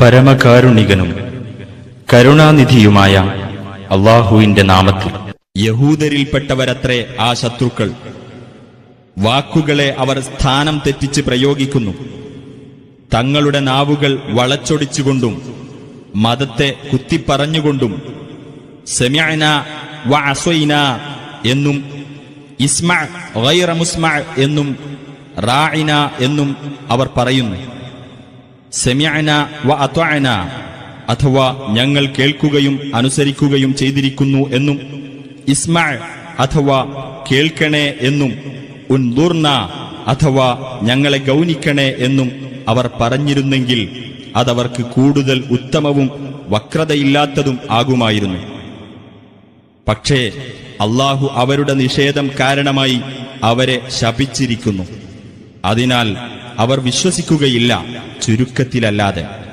പരമകാരുണികനും കരുണാനിധിയുമായ അള്ളാഹുവിന്റെ നാമത്തിൽ. യഹൂദരിൽപ്പെട്ടവരത്രേ ആ ശത്രുക്കൾ വാക്കുകളെ അവർ സ്ഥാനം തെറ്റിച്ച് പ്രയോഗിക്കുന്നു. തങ്ങളുടെ നാവുകൾ വളച്ചൊടിച്ചുകൊണ്ടും മതത്തെ കുത്തിപ്പറഞ്ഞുകൊണ്ടും സെമ്യന വ എന്നും ഇസ്മ മുസ്മ എന്നും റായിന എന്നും അവർ പറയുന്നു. സെമ്യന വ അത്വാന അഥവാ ഞങ്ങൾ കേൾക്കുകയും അനുസരിക്കുകയും ചെയ്തിരിക്കുന്നു എന്നും ഇസ്മ അഥവാ കേൾക്കണേ എന്നും ഉൻദൂർണ അഥവാ ഞങ്ങളെ ഗൗനിക്കണേ എന്നും അവർ പറഞ്ഞിരുന്നെങ്കിൽ അതവർക്ക് കൂടുതൽ ഉത്തമവും വക്രതയില്ലാത്തതും ആകുമായിരുന്നു. പക്ഷേ അള്ളാഹു അവരുടെ നിഷേധം കാരണമായി അവരെ ശപിച്ചിരിക്കുന്നു. അതിനാൽ അവർ വിശ്വസിക്കുകയില്ല. ചുരുക്കത്തിലല്ലാതെ.